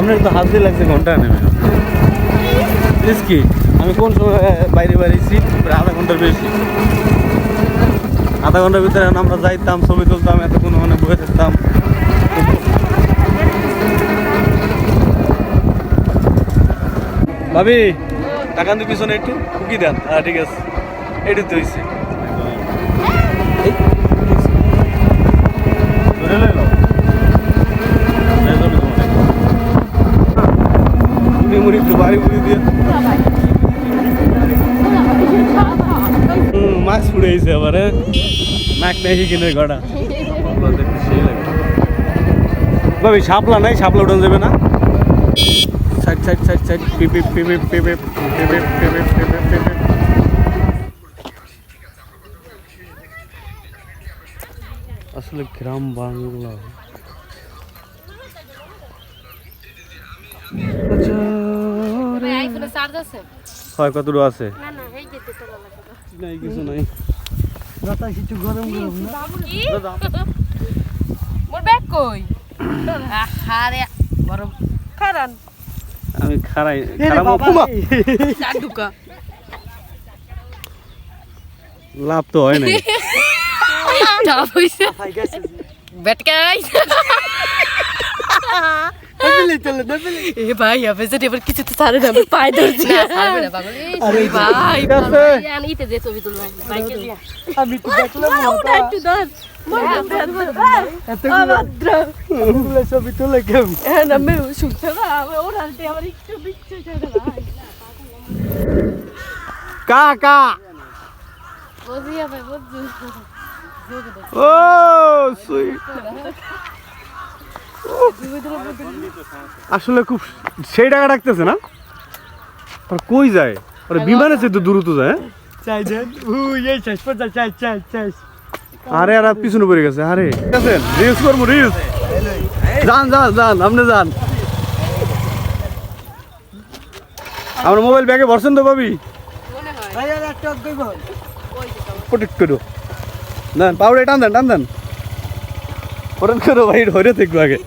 আপনার তো দিয়ে লাগছে ঘণ্টা নেবে প্লিজ কি, আমি কোন সময় বাইরে বাইরেছি প্রায় আধা ঘণ্টার বেশি। আধা ঘণ্টার ভিতরে আমরা যাইতাম, ছবি তুলতাম, এতক্ষণ মানে বসে থাকতাম। ভাবি টাকা দিয়ে পিছনে একটু? কুকি দেন। হ্যাঁ ঠিক আছে। এটু তো মুড়ি একটু বাড়ি মুড়ি দিয়ে হুম, মাছ ফুড়ে গেছে আবার হ্যাঁ? নাক নাই কিনে গড়া সেই লাগে ভাবি শাপলা নাই শাপলা উঠান যাবে না সাইড সাইড সাইড সাইড পিপিপ পিপিপ পিপিপ পিপিপ পিপিপ পিপিপ পিপিপ আসলে গ্রাম বাংলা চার্জ আছে? হয় কতটুকু আছে? না না এই যেতে তোলা লাগবে নাই কিছু নাই। কি? মোর ব্যাগ কই? আহারে বড় কারণ আমি খারাই খারাপ উপমা। চার ঢুকা লাভ তো হয় নাই। টাপ হইছে। বেটকাই। এ ভাই হবে যদি এবার কিছু তো ছাড়ে না আমি পায়ে ধরছি। না ছাড়বে না পাগল। আরে ভাই আমি ইতে ছবি তুলবো বাইকে দিয়ে। আমি তো দেখলাম ওটা একটু ধর। ছবি তুলে কেমন হ্যাঁ না আমি শুনতে না? ওরা আমার একটু বিচ্ছু ছেড়ে ভাই কা কা। বুঝি হবে বুঝি ও সুইট আসলে খুব সেই টাকা ডাকতেছে না? আর কই যায়? আরে বিমানে সে তো দ্রুত যায় হ্যাঁ? চাই দেন উই এই শেষ পর্যন্ত চাই চাই চাই। আরে আর পিছনে পড়ে গেছে আরে। ঠিক আছে রিলস করব রিলস যান যান যান আপনি যান। আমার মোবাইল ব্যাগে ভরছেন তো ভাবি। মনে হয় ভাই আর একটা অজ্ঞ প্রোটেক্ট করো। দেন পাউডার টান দেন টান দেন। প্রোটেক্ট করো ভাই ধরে থাকবো আগে